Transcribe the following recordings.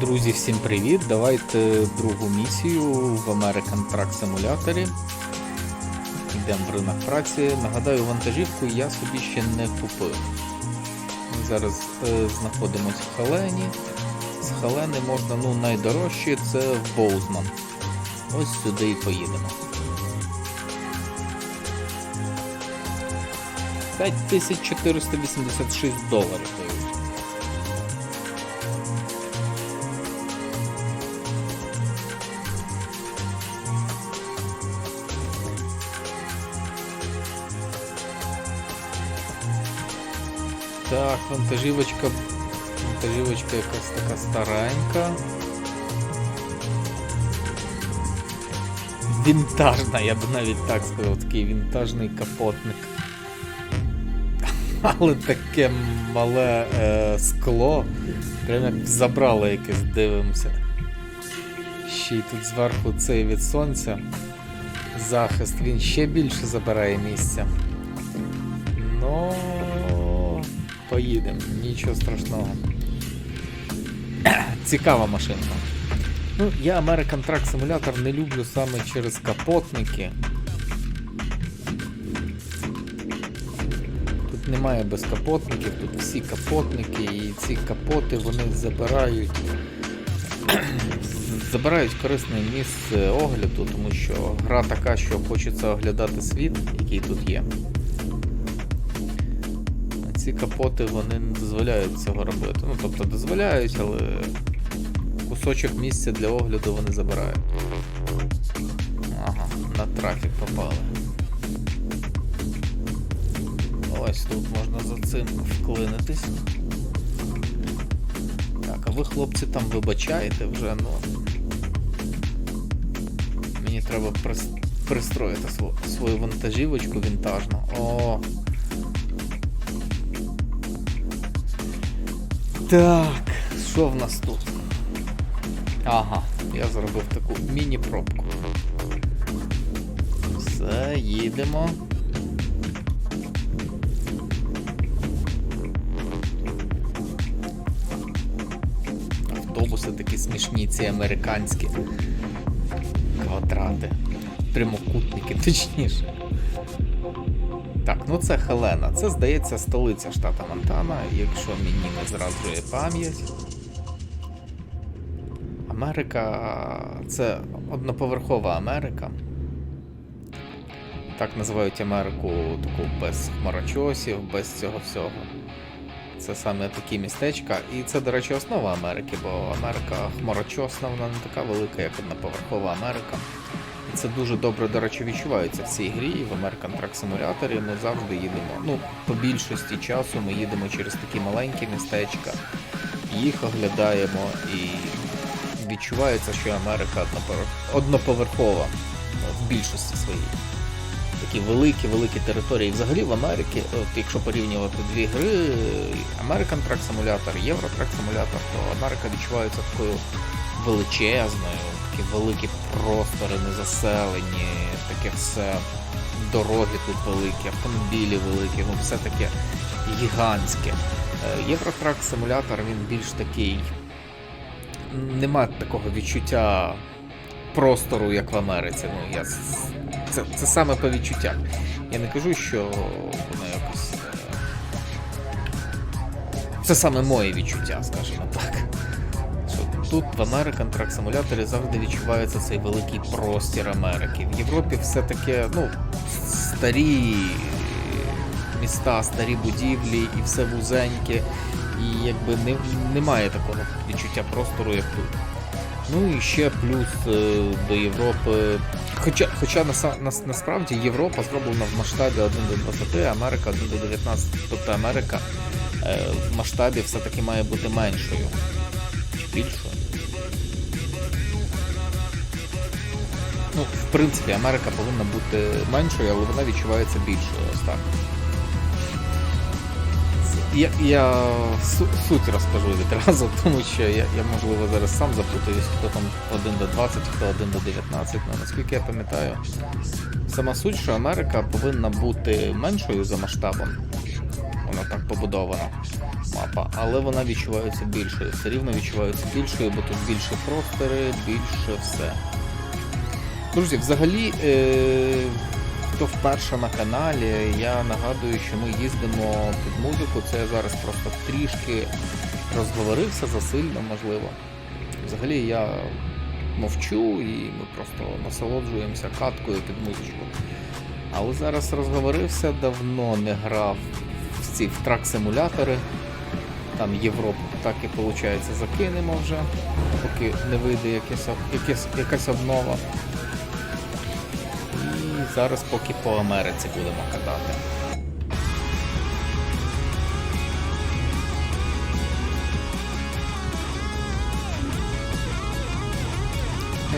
Друзі, всім привіт! Давайте другу місію в American Truck Simulator. Йдемо в ринок праці. Нагадаю, вантажівку я собі ще не купив. Зараз е, знаходимося в Хелені. З Хелени можна ну, найдорожче це в Боузман. Ось сюди і поїдемо. 5486 доларів Так, вантажівочка. Вантажівочка якась така старенька. Вінтажна, я б навіть так сказав, такий вінтажний капотник. Але таке мале е, скло. Прям як забрало якесь дивимося. Ще й тут зверху цей від сонця. Захист, він ще більше забирає місця. Ну, поїдемо, нічого страшного. Цікава машинка. Ну, я American Truck Simulator не люблю саме через капотники. Тут немає безкапотників, тут всі капотники, і ці капоти вони забирають. Забирають корисне місце огляду, тому що гра така, що хочеться оглядати світ, який тут є. Ці капоти вони не дозволяють цього робити. Ну, тобто дозволяють, але кусочок місця для огляду вони забирають. Ага, на трафік попали. Ось тут можна за цим вклинитись. Так, а ви, хлопці, там вибачаєте вже, ну. Мені треба пристроїти свою вантажівочку вінтажну. О. Так, що в нас тут? Ага, я зробив таку міні-пробку. Все, їдемо. Автобуси такі смішні, ці американські. Квадрати. Прямокутники, точніше. Так, ну це Хелена. Це, здається, столиця штата Монтана, якщо мені не зраджує пам'ять. Америка це одноповерхова Америка. Так називають Америку таку без хмарочосів, без цього всього. Це саме такі містечка. І це, до речі, основа Америки, бо Америка хмарочосна, вона не така велика, як одноповерхова Америка. І це дуже добре, до речі, відчувається в цій грі. і В American Truck Simulator ми завжди їдемо. Ну, по більшості часу ми їдемо через такі маленькі містечка, їх оглядаємо і відчувається, що Америка одноповерхова в більшості своїй. Такі великі, великі території. Взагалі в Америці, от якщо порівнювати дві гри, American Truck Simulator, Euro Truck Simulator, то Америка відчувається такою величезною, такі великі простори, незаселені, таке все, дороги тут великі, автомобілі великі, ну все таке гігантське. Е, Simulator він більш такий. Нема такого відчуття простору, як в Америці. Ну, я... це, це саме по відчуттях. Я не кажу, що воно якось. е, Це саме моє відчуття, скажімо так. Тут в American Truck Simulator завжди відчувається цей великий простір Америки. В Європі все таке, ну, старі міста, старі будівлі і все вузеньке. І якби не, немає такого відчуття простору, як тут. Ну і ще плюс е, до Європи. Хоча, хоча наса- нас- насправді Європа зроблена в масштабі 1 до 20, Америка 1 до 19. Тобто Америка е, в масштабі все-таки має бути меншою. Чи більшою. Ну, в принципі, Америка повинна бути меншою, але вона відчувається більшою. Ось так. Я, я су- суть розкажу відразу, тому що я, я можливо зараз сам запутаюсь, хто там 1 до 20, хто 1 до 19. Ну, наскільки я пам'ятаю, сама суть, що Америка повинна бути меншою за масштабом. вона так побудована мапа, але вона відчувається більшою. Все рівно відчувається більшою, бо тут більше простори, більше все. Друзі, взагалі, е, хто вперше на каналі, я нагадую, що ми їздимо під музику. Це я зараз просто трішки розговорився засильно, можливо. Взагалі я мовчу і ми просто насолоджуємося каткою під музичку. Але зараз розговорився, давно не грав в ці трак-симулятори. Там Європу так і виходить закинемо вже, поки не вийде якась, якась, якась обнова. Зараз поки по Америці будемо катати.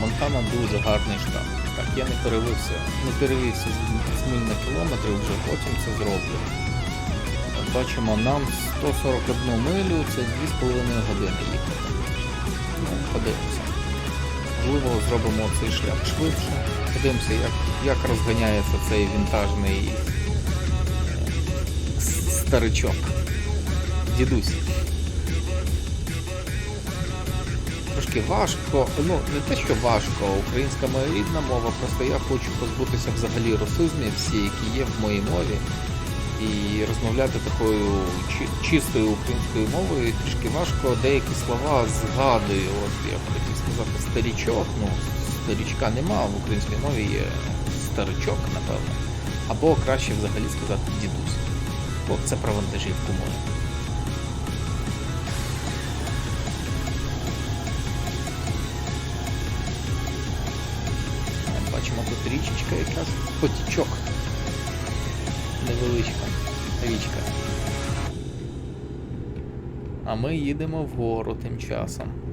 Монтана дуже гарний штат. Так, я не перевився, не перевівся з- з миль на кілометри, вже потім це зроблю. От Бачимо, нам 141 милю це 2,5 години їхати. Ну, подивимося. Можливо, зробимо цей шлях швидше. Подивимося, як, як розганяється цей вінтажний е, старичок. Дідусь. Трошки важко, ну не те, що важко, українська моя рідна мова, просто я хочу позбутися взагалі русизмів всі, які є в моїй мові, і розмовляти такою чи- чистою українською мовою трішки важко деякі слова згадую. От я хотів сказати старічок, ну старічка нема, в українській мові є старичок, напевно. Або краще взагалі сказати дідусь. Бо це про вантажівку мови. Бачимо тут річечка якраз потічок. Невеличка річка. А ми їдемо вгору тим часом.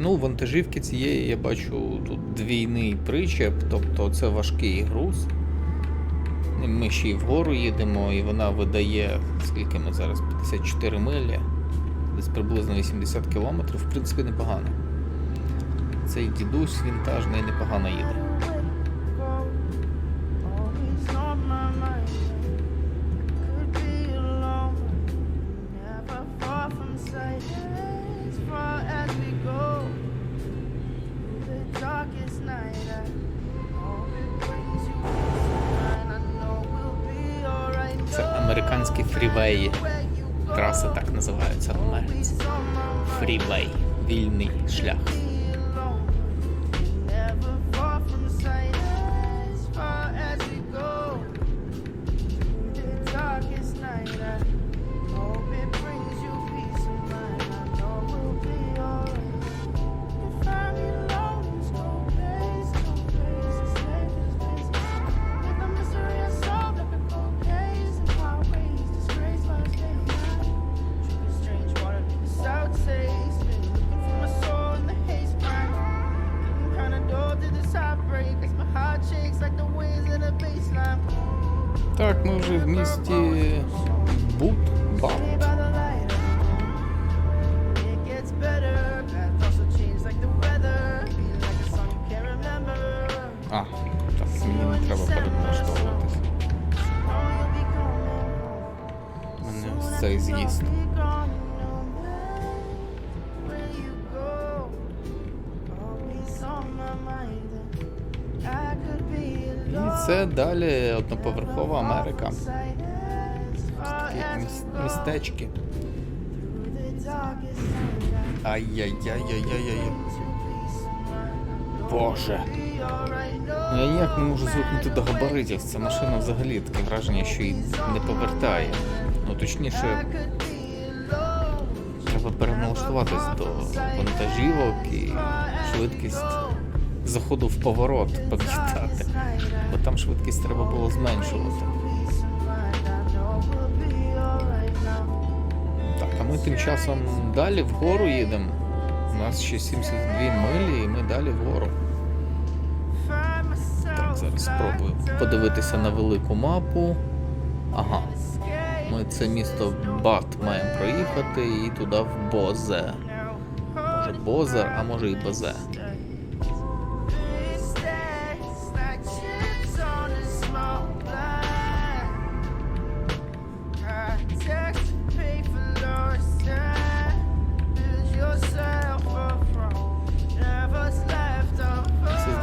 Ну, вантажівки цієї я бачу тут двійний причеп, тобто це важкий груз. Ми ще й вгору їдемо, і вона видає, скільки ми зараз, 54 милі, десь приблизно 80 кілометрів, в принципі, непогано. Цей дідусь вінтажний непогано їде. Фрівеї. Траси так називаються в Америці. Фрівей. Вільний шлях. Like a song you can't remember. А, так, мені не треба переналаштовуватись. Know you'll be coming home. Мене Soon ось далі одноповерхова Америка. Містечки. Ай-яй-яй-яй-яй-яй. Боже. Ну я ніяк не можу звикнути до габаритів. Ця машина взагалі таке враження, що її не повертає. Ну точніше, треба переналаштуватись до вантажівок і швидкість заходу в поворот пам'ятати. Бо там швидкість треба було зменшувати. Так, а ми тим часом далі вгору їдемо. У нас ще 72 милі, і ми далі вгору. Так, зараз спробую подивитися на велику мапу. Ага, ми це місто Бат маємо проїхати і туди в Бозе. Може Бозер, а може і Бозе.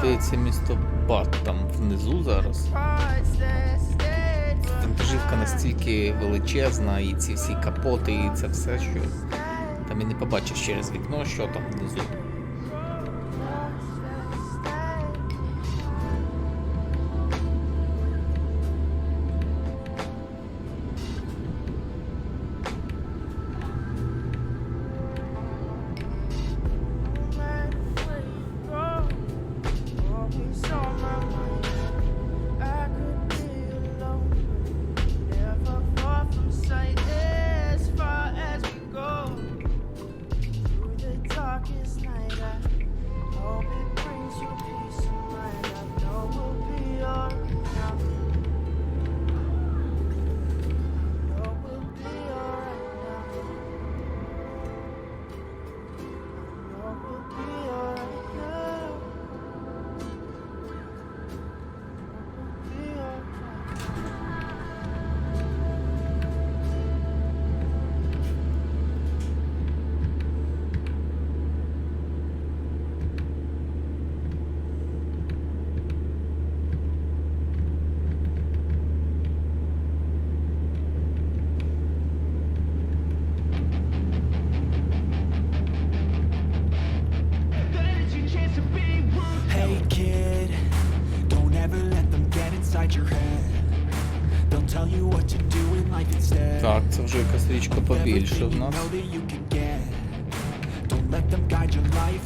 Здається, місто Бат там внизу зараз. Вантажівка настільки величезна, і ці всі капоти, і це все, що там і не побачиш через вікно, що там внизу.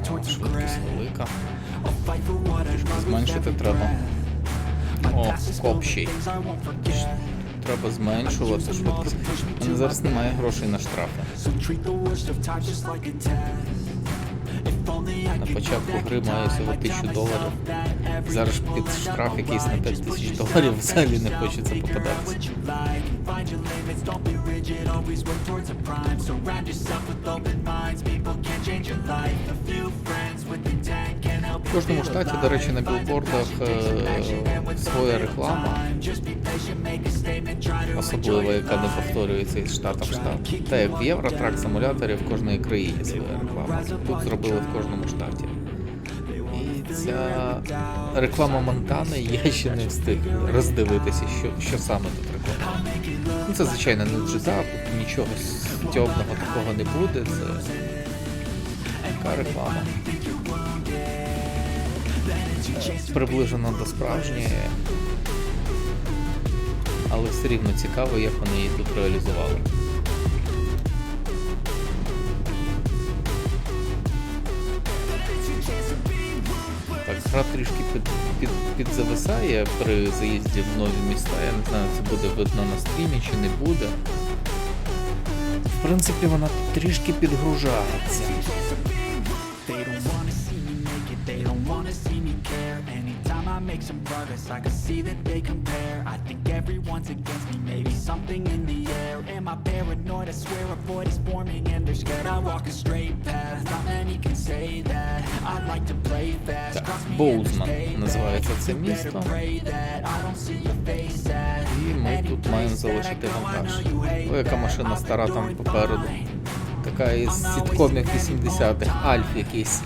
Towards Швидкість regret. велика. Зменшити треба. О, копщий. Треба зменшувати швидкість. У мене зараз немає грошей на штрафи. На початку гри time, всього I'd tell 1000 myself доларів. Зараз під штраф якийсь на alright. 5 Just тисяч доларів взагалі не хочеться попадатися. Find your limits, don't be rigid, always work towards a prime. Surround yourself with open minds, people can change your life. A few friends with intent can help В you кожному feel штаті, до речі, на білбордах е, своя реклама, особливо яка не повторюється із штата в штат. Та як в Євротрак симуляторі в кожної країні своя реклама. Тут зробили в кожному штаті. І ця реклама Монтани я ще не встиг роздивитися, що, що саме тут реклама. Ну, це, звичайно, не джита, тут нічого стьобного такого не буде. Це така реклама. Приближена до справжньої. Але все рівно цікаво, як вони її тут реалізували. Гра трішки під, під, підзависає при заїзді в нові міста. Я не знаю, це буде видно на стрімі чи не буде. В принципі, вона трішки підгружається. Make some progress, I can see that they compare I think everyone's against me, maybe something in the air Am I paranoid? I swear a void is forming and they're scared I walk a straight Так, cross me and Боузман there's payback. називається це You better місто. pray that I don't see your face at І ми тут any маємо place that I залишити go, I вантаж. know you hate О, яка that. машина I've стара been там doing попереду. fine. Така із сіткомів 80-х, Альф якийсь.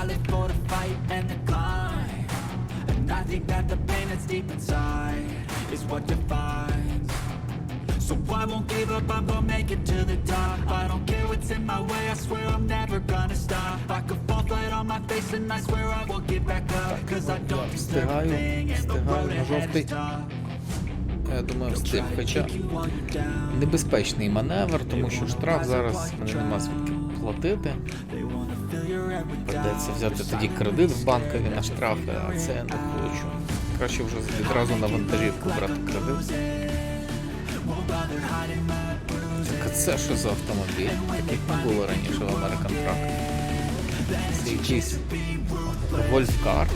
I live for the fight and the climb And I think that the pain that's deep inside Is what defines So I won't give up, I'm gonna make it to the top I don't care what's in my way, I swear I'm never gonna and I swear I will get back up Cause I don't deserve a thing and the на ahead жовтий. is Я думаю, встиг. Хоча небезпечний маневр, тому що штраф зараз мене нема звідки платити. Придеться взяти тоді кредит в банкові на штрафи, а це я не хочу. Краще вже відразу на вантажівку брати кредит. Так, а це що за автомобіль? Таких не було раніше в American Truck. Це якийсь гольфкар.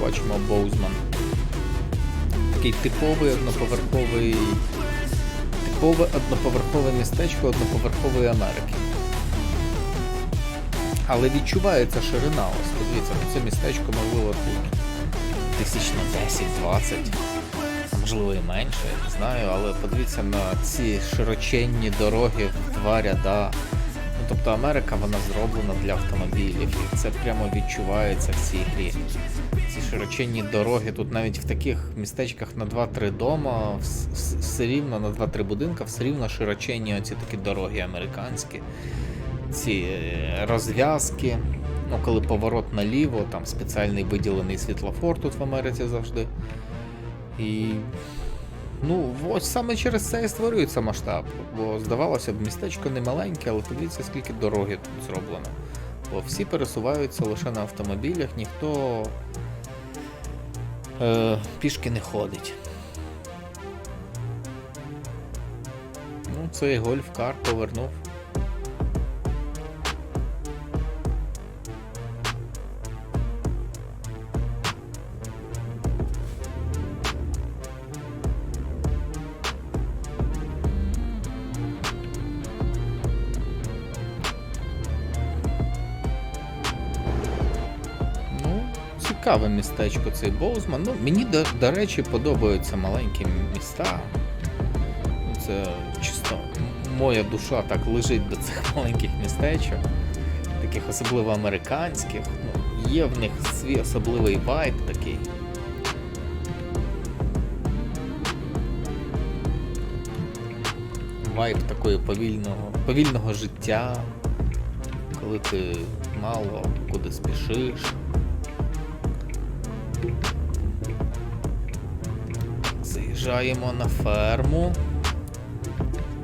Бачимо Боузман. Такий типовий одноповерховий. Типове одноповерхове містечко одноповерхової Америки. Але відчувається ширина. Ось подивіться, це містечко можливо тут тисяч на 10-20, а можливо і менше, я не знаю, але подивіться на ці широченні дороги в два ряда. Ну, тобто Америка вона зроблена для автомобілів, і це прямо відчувається в цій грі. Ці широченні дороги, тут навіть в таких містечках на 2-3 дома, вс- вс- все рівно на 2-3 будинка, все рівно широченні оці такі дороги американські. Ці е, розв'язки. Ну, коли поворот наліво, там спеціальний виділений світлофор тут в Америці завжди. І. Ну, ось саме через це і створюється масштаб. Бо здавалося б, містечко не маленьке, але подивіться, скільки дороги тут зроблено. Бо всі пересуваються лише на автомобілях, ніхто е, пішки не ходить. Ну, цей гольф-кар повернув. Цікаве містечко цей Боузман. Ну, мені, до, до речі, подобаються маленькі міста. Це чисто моя душа так лежить до цих маленьких містечок, таких особливо американських. Ну, є в них свій особливий вайб такий. Вайб такої повільного, повільного життя, коли ти мало куди спішиш. Заїжджаємо на ферму.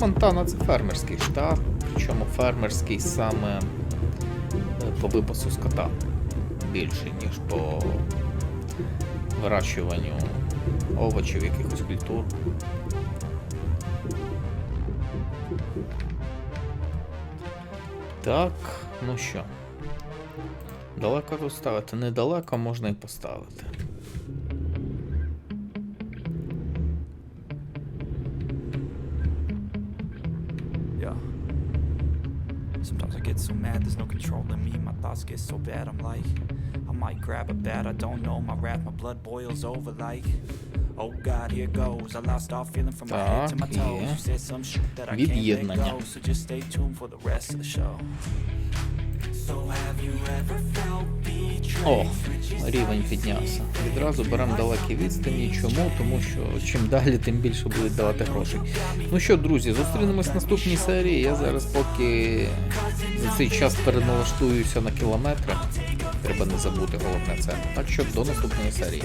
Монтана це фермерський штат, причому фермерський саме е, по випасу скота більше, ніж по вирощуванню овочів, якихось культур. Так, ну що. Далеко тут ставити? Недалеко можна і поставити. controlling me. My thoughts get so bad, I'm like, I might grab a bat, I don't know. My wrath, my blood boils over like. Oh God, here goes. I lost all feeling from my head to my toes. You said some shit that I can't let go. So just stay tuned for the rest of the show. О, рівень піднявся. Відразу беремо далекі відстані. Чому? Тому що чим далі, тим більше будуть давати грошей. Ну що, друзі, зустрінемось в наступній серії. Я зараз поки за цей час переналаштуюся на кілометри. Треба не забути головне це. Так що до наступної серії.